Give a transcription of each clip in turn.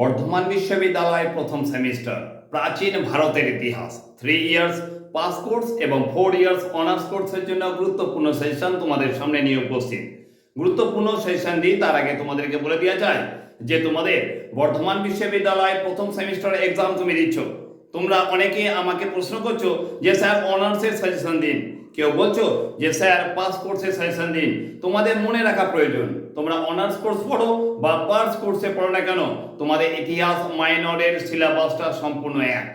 বর্ধমান বিশ্ববিদ্যালয় প্রথম সেমিস্টার, প্রাচীন ভারতের ইতিহাস। থ্রি ইয়ার্স পাস কোর্স এবং ফোর ইয়ার্স অনার্স কোর্সের জন্য গুরুত্বপূর্ণ সেশন তোমাদের সামনে নিয়ে উপস্থিত। গুরুত্বপূর্ণ সেশন দিয়ে তার আগে তোমাদেরকে বলে দেওয়া যায় যে তোমাদের বর্ধমান বিশ্ববিদ্যালয় প্রথম সেমিস্টার এক্সাম তুমি দিচ্ছ। তোমরা অনেকে আমাকে প্রশ্ন করছ যে, স্যার অনার্সের সাজেশন দিন। কেউ বলছো যে, স্যার, পাস কোর্সের সাজেশন দিন। তোমাদের মনে রাখা প্রয়োজন। তোমরা অনার্স কোর্স পড়ো বা পার্স কোর্সে পড়ো না কেন, তোমাদের ইতিহাস মাইনরের সিলেবাসটা সম্পূর্ণ এক।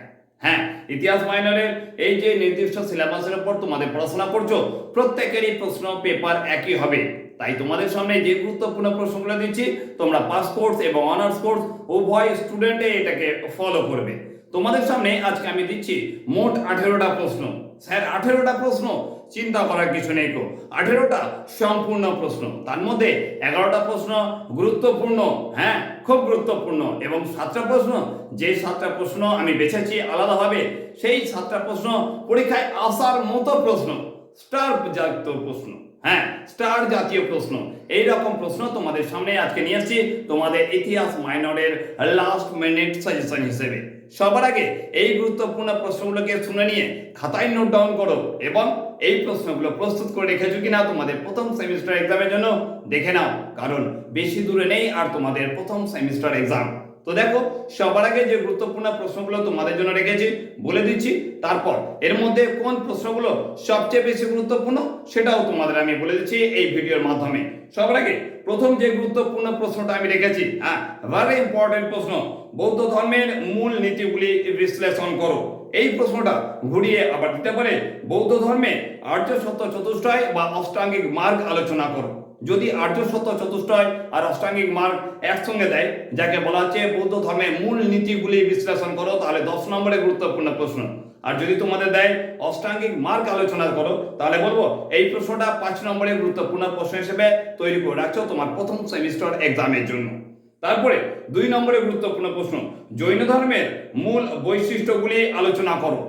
হ্যাঁ ইতিহাস মাইনরের এই যে নির্দিষ্ট সিলেবাসের উপর তোমাদের পড়াশোনা করছ, প্রত্যেকেরই প্রশ্ন পেপার একই হবে। তাই তোমাদের সামনে যে গুরুত্বপূর্ণ প্রশ্নগুলো দিচ্ছি, তোমরা পাস কোর্স এবং অনার্স কোর্স উভয় স্টুডেন্টে এটাকে ফলো করবে। তোমাদের সামনে আজকে আমি দিচ্ছি মোট আঠেরোটা প্রশ্ন। স্যার, আঠেরোটা প্রশ্ন, চিন্তা করার কিছু নেই গো। আঠেরোটা সম্পূর্ণ প্রশ্ন। তার মধ্যে এগারোটা প্রশ্ন গুরুত্বপূর্ণ হ্যাঁ খুব গুরুত্বপূর্ণ। এবং সাতটা প্রশ্ন, যে সাতটা প্রশ্ন আমি বেছেছি আলাদাভাবে, সেই সাতটা প্রশ্ন পরীক্ষায় আসার মতো প্রশ্ন, স্টার জাতীয় প্রশ্ন হ্যাঁ স্টার জাতীয় প্রশ্ন। এই রকম প্রশ্ন তোমাদের সামনে আজকে নিয়ে আসছি। তোমাদের ইতিহাস মাইনরের লাস্ট মিনিট সাজেশন হিসেবে। সবার আগে এই গুরুত্বপূর্ণ প্রশ্নগুলোকে শুনে নিয়ে খাতায় নোট ডাউন করো এবং এই প্রশ্নগুলো প্রস্তুত করে রেখেছো কিনা তোমাদের প্রথম সেমিস্টার এক্সামের জন্য দেখে নাও, কারণ বেশি দূরে নেই আর তোমাদের প্রথম সেমিস্টার এক্সাম তো দেখো, সবার আগে যে গুরুত্বপূর্ণ প্রশ্নগুলো তোমাদের জন্য রেখেছি, বলে দিচ্ছি। তারপর, এর মধ্যে কোন প্রশ্নগুলো সবচেয়ে বেশি গুরুত্বপূর্ণ সেটাও তোমাদের আমি বলে দিচ্ছি এই ভিডিওর মাধ্যমে। সবার আগে প্রথম যে গুরুত্বপূর্ণ প্রশ্নটা আমি রেখেছি হ্যাঁ ভেরি ইম্পর্টেন্ট প্রশ্ন, বৌদ্ধ ধর্মের মূল নীতিগুলি বিশ্লেষণ করো। এই প্রশ্নটা ঘুরিয়ে আবার দিতে পারে, বৌদ্ধ ধর্মে আর্য সত্য চতুষ্টয় বা অষ্টাঙ্গিক মার্গ আলোচনা করো। যদি আর্য সত্য চতুষ্টয় আর অষ্টাঙ্গিক মার্গ একসঙ্গে দেয়, যাকে বলা হচ্ছে বৌদ্ধ ধর্মের মূল নীতিগুলি বিশ্লেষণ করো, তাহলে দশ নম্বরে গুরুত্বপূর্ণ প্রশ্ন। আর যদি তোমাদের দেয় অষ্টাঙ্গিক মার্গ আলোচনা করো, তাহলে বলব এই প্রশ্নটা পাঁচ নম্বরে গুরুত্বপূর্ণ প্রশ্ন হিসেবে তৈরি করে রাখছো তোমার প্রথম সেমিস্টার এক্সামের জন্য। তারপরে দুই নম্বরে গুরুত্বপূর্ণ প্রশ্ন, জৈন ধর্মের মূল বৈশিষ্ট্যগুলি আলোচনা করো।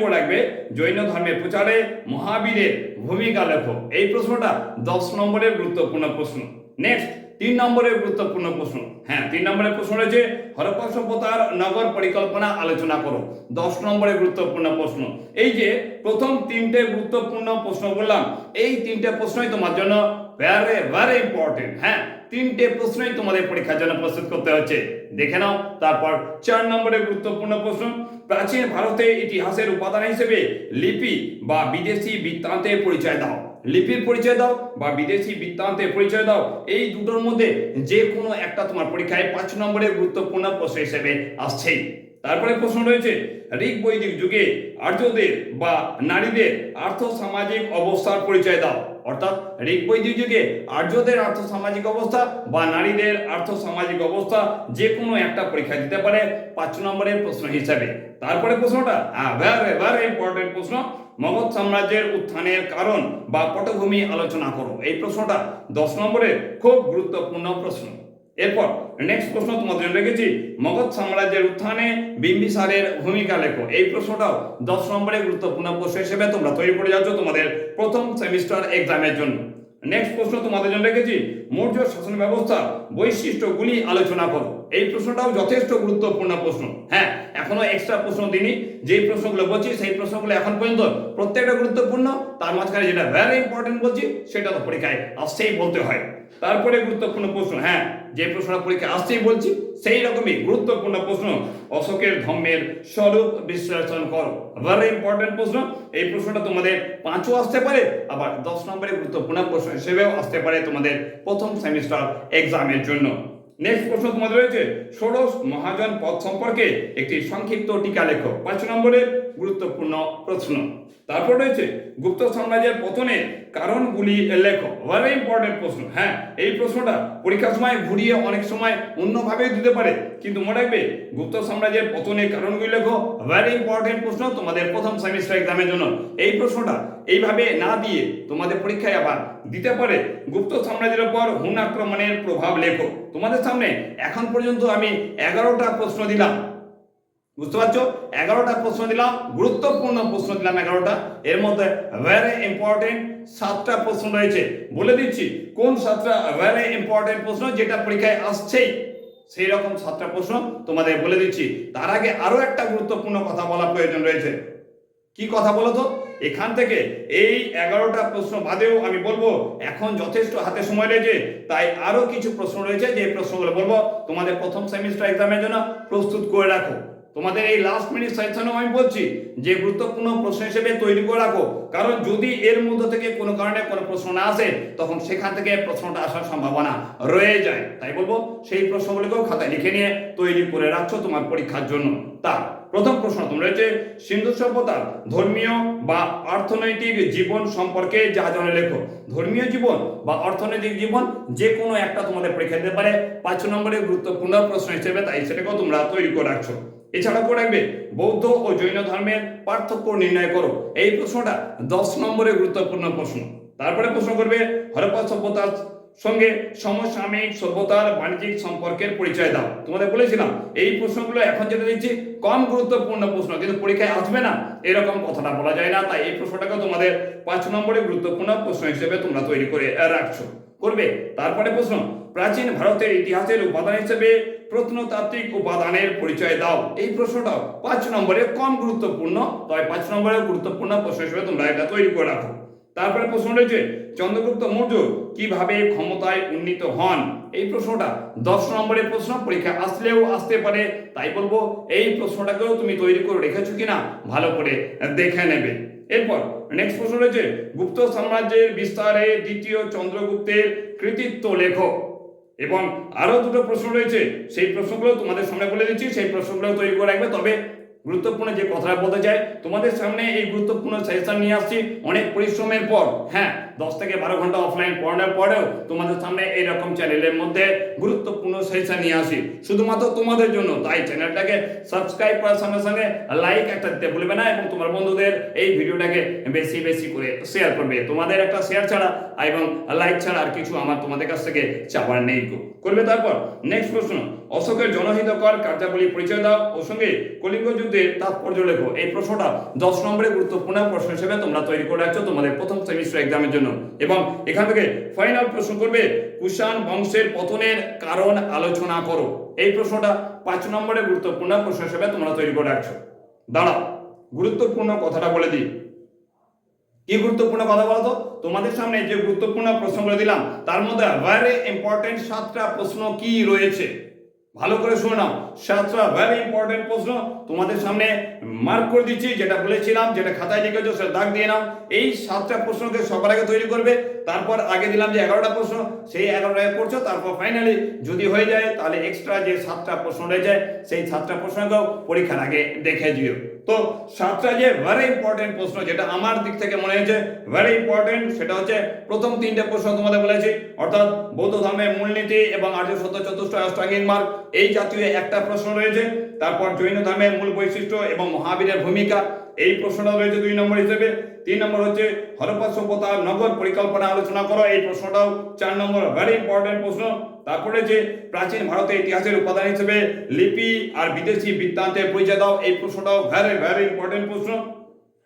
করে রাখবে জৈন ধর্মের প্রচারে মহাবীরের ভূমিকা লেখো। এই প্রশ্নটা দশ নম্বরের গুরুত্বপূর্ণ প্রশ্ন। নেক্সট তিন নম্বরের গুরুত্বপূর্ণ প্রশ্ন। হ্যাঁ তিন নম্বরের প্রশ্ন রয়েছে, হরপ্পা সভ্যতার নগর পরিকল্পনা আলোচনা করো। দশ নম্বরের গুরুত্বপূর্ণ প্রশ্ন। এই যে প্রথম তিনটে গুরুত্বপূর্ণ প্রশ্ন বললাম, এই তিনটে প্রশ্নই তোমার জন্য ভেরি ভেরি ইম্পর্টেন্ট হ্যাঁ তিনটে প্রশ্নই তোমাদের পরীক্ষার জন্য প্রস্তুত করতে হচ্ছে। দেখে নাও, তারপর চার নম্বরের গুরুত্বপূর্ণ প্রশ্ন। প্রাচীন ভারতের ইতিহাসের উপাদান হিসেবে লিপি বা বিদেশি বৃত্তান্তের পরিচয় দাও। লিপির পরিচয় দাও বা বিদেশি বৃত্তান্তের পরিচয় দাও। এই দুটোর মধ্যে যে কোনো একটা তোমার পরীক্ষায় পাঁচ নম্বরের গুরুত্বপূর্ণ প্রশ্ন হিসেবে আসছেই। তারপরে প্রশ্ন রয়েছে, ঋগ বৈদিক যুগে আর্যদের বা নারীদের আর্থ সামাজিক অবস্থার পরিচয় দাও। অর্থাৎ ঋগ বৈদিক যুগে আর্যদের আর্থ সামাজিক অবস্থা বা নারীদের আর্থ সামাজিক অবস্থা যে কোনো একটা পরীক্ষা দিতে পারে পাঁচ নম্বরের প্রশ্ন হিসাবে। তারপরে প্রশ্নটা ভেরি ভেরি ইম্পর্টেন্ট প্রশ্ন, মগধ সাম্রাজ্যের উত্থানের কারণ বা পটভূমি আলোচনা করো। এই প্রশ্নটা দশ নম্বরের খুব গুরুত্বপূর্ণ প্রশ্ন। এরপর নেক্সট প্রশ্ন তোমাদের জন্য রেখেছি মগধ সাম্রাজ্যের উত্থানে বিম্বিসারের ভূমিকা লেখো। এই প্রশ্নটাও দশ নম্বরের গুরুত্বপূর্ণ প্রশ্ন হিসেবে তোমরা তৈরি করে যাচ্ছ তোমাদের প্রথম সেমিস্টার এক্সামের জন্য। নেক্সট প্রশ্ন তোমাদের জন্য রেখেছি মৌর্য শাসন ব্যবস্থা বৈশিষ্ট্যগুলি আলোচনা করো। এই প্রশ্নটাও যথেষ্ট গুরুত্বপূর্ণ প্রশ্ন। হ্যাঁ এখনও এক্সট্রা প্রশ্ন দিনই যেই প্রশ্নগুলো বলছি, সেই প্রশ্নগুলো এখন পর্যন্ত প্রত্যেকটা গুরুত্বপূর্ণ। তার মাঝখানে যেটা ভেরি ইম্পর্টেন্ট বলছি, সেটা তো পরীক্ষায় আসছেই বলতে হয়। তারপরে গুরুত্বপূর্ণ প্রশ্ন হ্যাঁ যে প্রশ্নটা পরীক্ষা আসছেই বলছি, সেই রকমই গুরুত্বপূর্ণ প্রশ্ন, অশোকের ধর্মের স্বরূপ বিশ্লেষণ করো। ভেরি ইম্পর্টেন্ট প্রশ্ন, এই প্রশ্নটা তোমাদের পাঁচও আসতে পারে, আবার দশ নম্বরের গুরুত্বপূর্ণ প্রশ্ন হিসেবেও আসতে পারে তোমাদের প্রথম সেমিস্টার এক্সামের জন্য। নেক্সট প্রশ্ন তোমাদের রয়েছে, ষোড়শ মহাজন পদ সম্পর্কে একটি সংক্ষিপ্ত টিকা লেখো। পাঁচ নম্বরের গুরুত্বপূর্ণ প্রশ্ন। তারপর রয়েছে, গুপ্ত সাম্রাজ্যের পতনের কারণগুলি লেখো। ভেরি ইম্পর্টেন্ট প্রশ্ন। হ্যাঁ এই প্রশ্নটা পরীক্ষার সময় ঘুরিয়ে অনেক সময় অন্যভাবে দিতে পারে। কিন্তু মনে রাখবে, গুপ্ত সাম্রাজ্যের পতনের কারণগুলি লেখো। ভেরি ইম্পর্টেন্ট প্রশ্ন তোমাদের প্রথম সেমিস্টার এক্সামের জন্য। এই প্রশ্নটা এইভাবে না দিয়ে তোমাদের পরীক্ষায় আবার দিতে পারে। গুপ্ত সাম্রাজ্যের উপর হুন আক্রমণের প্রভাব লেখো। তোমাদের সামনে এখন পর্যন্ত আমি এগারোটা প্রশ্ন দিলাম। বুঝতে পারছ? এগারোটা প্রশ্ন দিলাম, গুরুত্বপূর্ণ প্রশ্ন দিলাম এগারোটা। এর মধ্যে ভেরি ইম্পর্টেন্ট সাতটা প্রশ্ন রয়েছে। বলে দিচ্ছি, কোন সাতটা ভেরি ইম্পর্টেন্ট প্রশ্ন যেটা পরীক্ষায় আসছেই? সেই রকম সাতটা প্রশ্ন তোমাদের বলে দিচ্ছি। তার আগে আরও একটা গুরুত্বপূর্ণ কথা বলা প্রয়োজন রয়েছে। কি কথা বলো তো? এখান থেকে এই এগারোটা প্রশ্ন বাদেও আমি বলব, এখন যথেষ্ট হাতে সময় রয়েছে, তাই আরও কিছু প্রশ্ন রয়েছে, যে প্রশ্নগুলো বলব, তোমাদের প্রথম সেমিস্টার এক্সামের জন্য প্রস্তুত করে রাখো। তোমাদের এই লাস্ট মিনিট সেকশনেও আমি বলছি, যে গুরুত্বপূর্ণ প্রশ্ন হিসেবে তৈরি করে রাখো। কারণ যদি এর মধ্যে থেকে কোনো কারণে কোনো প্রশ্ন না আসে, তখন সেখান থেকে প্রশ্নটা আসার সম্ভাবনা রয়ে যায়। তাই বলব, সেই প্রশ্নগুলিকেও খাতায় লিখে নিয়ে তৈরি করে রাখছো তোমার পরীক্ষার জন্য। তা, প্রথম প্রশ্ন, তোমরা রয়েছে সিন্ধু সভ্যতার ধর্মীয় বা অর্থনৈতিক জীবন সম্পর্কে যা জানে লেখো। ধর্মীয় জীবন বা অর্থনৈতিক জীবন যে কোনো একটা তোমাদের পরীক্ষা দিতে পারে। পাঁচ নম্বরের গুরুত্বপূর্ণ প্রশ্ন হিসেবে তাই সেটাকেও তোমরা তৈরি করে রাখছো। এছাড়া করে রাখবে, বৌদ্ধ ও জৈন ধর্মের পার্থক্য নির্ণয় করো। এই প্রশ্নটা দশ নম্বরে গুরুত্বপূর্ণ প্রশ্ন। তারপরে প্রশ্ন করবে, হরপ্পা সভ্যতার সঙ্গে সমসাময়িক সভ্যতার বাণিজ্যিক সম্পর্কের পরিচয় দাও। তোমাদের বলেছিলাম, এই প্রশ্নগুলো এখন যেটা দিচ্ছি, কম গুরুত্বপূর্ণ প্রশ্ন, কিন্তু পরীক্ষায় আসবে না। এরকম কথাটা বলা যায় না, তাই এই প্রশ্নটাকে তোমাদের পাঁচ নম্বরে গুরুত্বপূর্ণ প্রশ্ন হিসেবে তোমরা তৈরি করে রাখছো। করবে। তারপরে প্রশ্ন, প্রাচীন ভারতের ইতিহাসের উপাদান হিসেবে প্রত্নতাত্ত্বিক উপাদানের পরিচয় দাও। এই প্রশ্নটাও পাঁচ নম্বরে কম গুরুত্বপূর্ণ তবে পাঁচ নম্বরে গুরুত্বপূর্ণ প্রশ্ন হিসেবে তোমরা এটা তৈরি করে রাখো। তারপরে প্রশ্ন রয়েছে, চন্দ্রগুপ্ত মৌর্য কীভাবে ক্ষমতায় উন্নীত হন? এই প্রশ্নটা দশ নম্বরের প্রশ্ন, পরীক্ষা আসলেও আসতে পারে, তাই বলব, এই প্রশ্নটাকেও তুমি তৈরি করে রেখেছো কিনা, ভালো করে দেখে নেবে। এরপর নেক্সট প্রশ্ন রয়েছে, গুপ্ত সাম্রাজ্যের বিস্তারে দ্বিতীয় চন্দ্রগুপ্তের কৃতিত্ব লেখক। এবং আরও দুটো প্রশ্ন রয়েছে, সেই প্রশ্নগুলো তোমাদের সামনে বলে দিচ্ছি, সেই প্রশ্নগুলো তৈরি করে রাখবে। তবে গুরুত্বপূর্ণ যে কথাটা বলতে চাই, তোমাদের সামনে এই গুরুত্বপূর্ণ সেশন নিয়ে আসছি অনেক পরিশ্রমের পর। হ্যাঁ দশ থেকে বারো ঘণ্টা অফলাইন পড়ানোর পরেও তোমাদের সামনে এইরকম চ্যানেলের মধ্যে গুরুত্বপূর্ণ সেশন নিয়ে আসি। শুধুমাত্র তোমাদের জন্য, তাই চ্যানেলটাকে সাবস্ক্রাইব করার সঙ্গে সঙ্গে লাইক একটা দিতে ভুলবে না এবং তোমার বন্ধুদের এই ভিডিওটাকে বেশি বেশি করে শেয়ার করবে। তোমাদের একটা শেয়ার ছাড়া এবং লাইক ছাড়া আর কিছু আমার তোমাদের কাছ থেকে চাওয়ার নেই করবে তারপর নেক্সট প্রশ্ন। অশোকের জনহিতকর কার্যাবলী পরিচয় দাও ও সঙ্গে কলিঙ্গ যুদ্ধের তাৎপর্য লেখো। এই প্রশ্নটা দশ নম্বরে গুরুত্বপূর্ণ প্রশ্ন হিসেবে তোমরা তৈরি করে রাখছো তোমাদের প্রথম সেমিস্টার এক্সামের জন্য। এবং এখান থেকে ফাইনাল প্রশ্ন করবে, কুষাণ বংশের পতনের কারণ আলোচনা করো। এই প্রশ্নটা পাঁচ নম্বরে গুরুত্বপূর্ণ প্রশ্ন হিসেবে তোমরা তৈরি করে রাখছো। দাঁড়াও, গুরুত্বপূর্ণ কথাটা বলে দিই। কি গুরুত্বপূর্ণ কথা বলতো? তোমাদের সামনে যে গুরুত্বপূর্ণ প্রশ্নগুলো দিলাম, তার মধ্যে ভেরি ইম্পর্টেন্ট সাতটা প্রশ্ন কি রয়েছে? ভালো করে শুনে নাও। সাতটা ভেরি ইম্পর্টেন্ট প্রশ্ন তোমাদের সামনে মার্ক করে দিচ্ছি, যেটা বলেছিলাম, যেটা খাতায় লিখেছো, সেটা দাগ দিয়ে নাও। এই সাতটা প্রশ্নকে সবার আগে তৈরি করবে, তারপর আগে দিলাম যে এগারোটা প্রশ্ন, সেই এগারোটায় পড়ছো তারপর ফাইনালি যদি হয়ে যায়, তাহলে এক্সট্রা যে সাতটা প্রশ্ন রয়েছে, সেই সাতটা প্রশ্নকেও পরীক্ষার আগে দেখে দিও তো সাতটা যে ভেরি ইম্পর্টেন্ট প্রশ্ন যেটা আমার দিক থেকে মনে হয়েছে ভেরি ইম্পর্টেন্ট সেটা হচ্ছে প্রথম তিনটে প্রশ্ন তোমাদের বলেছি অর্থাৎ বৌদ্ধ ধর্মের মূলনীতি এবং আর্য সত্য চতুষ্ট অষ্টাঙ্গিক মার্গ, এই জাতীয় একটা প্রশ্ন রয়েছে। তারপর জৈন ধর্মের মূল বৈশিষ্ট্য এবং মহাবীরের ভূমিকা, এই প্রশ্নটা রয়েছে দুই নম্বর হিসেবে। তিন নম্বর হচ্ছে হরপ্পা সভ্যতা নগর পরিকল্পনা আলোচনা করো, এই প্রশ্নটাও চার নম্বর ভেরি ইম্পর্টেন্ট প্রশ্ন। তারপরে যে প্রাচীন ভারতের ইতিহাসের উপাদান হিসেবে লিপি আর বিদেশি বৃত্তান্তের পরিচয় দাও, এই প্রশ্নটাও ভেরি ভেরি ইম্পর্টেন্ট প্রশ্ন।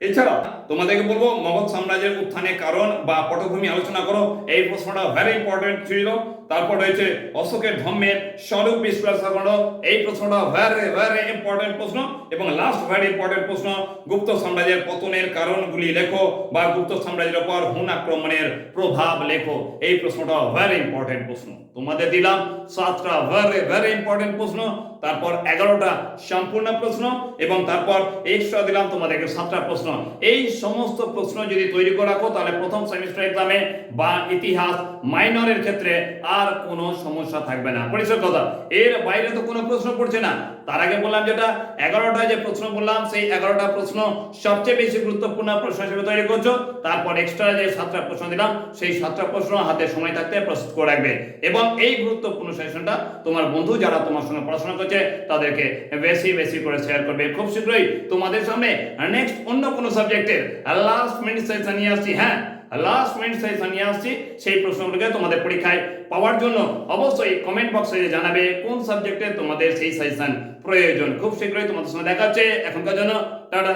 এছাড়া তোমাদেরকে বলব মগধ সাম্রাজ্যের উত্থানের কারণ বা পটভূমি আলোচনা করো। এই প্রশ্নটা ভেরি ইম্পর্টেন্ট ছিল। তারপর রয়েছে অশোকের ধর্মের স্বরূপ বিশ্লেষণ এই প্রশ্নটা ভেরি ভেরি ইম্পর্টেন্ট প্রশ্ন এবং লাস্ট ভেরি ইম্পর্টেন্ট প্রশ্ন, গুপ্ত সাম্রাজ্যের পতনের কারণগুলি লেখো বা গুপ্ত সাম্রাজ্যের উপর হুন আক্রমণের প্রভাব লেখো। এই প্রশ্নটা ভেরি ইম্পর্টেন্ট প্রশ্ন। তোমাদের দিলাম, সাতটা ভেরি ভেরি ইম্পর্টেন্ট প্রশ্ন। তারপর এগারোটা সম্পূর্ণ প্রশ্ন এবং তারপর এক্সট্রা দিলাম তোমাদেরকে সাতটা প্রশ্ন। এই সমস্ত প্রশ্ন যদি তৈরি করে রাখো, তাহলে প্রথম সেমিস্টার এক্সামে বা ইতিহাস মাইনরের ক্ষেত্রে আর কোনো সমস্যা থাকবে না। পরিষ্কার কথা এর বাইরে তো কোনো প্রশ্ন পড়ছে না। তার আগে বললাম যেটা এগারোটা যে প্রশ্ন বললাম, সেই এগারোটা প্রশ্ন সবচেয়ে বেশি গুরুত্বপূর্ণ প্রশ্ন হিসেবে তৈরি করছ। তারপর এক্সট্রা যে সাতটা প্রশ্ন দিলাম, সেই সাতটা প্রশ্ন হাতে সময় থাকতে প্রস্তুত করে রাখবে। এবং এই গুরুত্বপূর্ণ সেশনটা তোমার বন্ধু যারা তোমার সঙ্গে পড়াশোনা করছে, তাদেরকে বেশি বেশি করে শেয়ার করবে। খুব শীঘ্রই তোমাদের সামনে নেক্সট অন্য কোনো সাবজেক্টের লাস্ট মিনিট সেশন নিয়ে আসছি। হ্যাঁ লাস্ট মিনিট সেশন নিয়ে আসছি, সেই প্রশ্নগুলোকে তোমাদের পরীক্ষায় পাওয়ার জন্য অবশ্যই কমেন্ট বক্সে জানাবে কোন সাবজেক্টে তোমাদের সেই সেশন প্রয়োজন। খুব শীঘ্রই তোমাদের সঙ্গে দেখাচ্ছে এখনকার জন্য টাটা।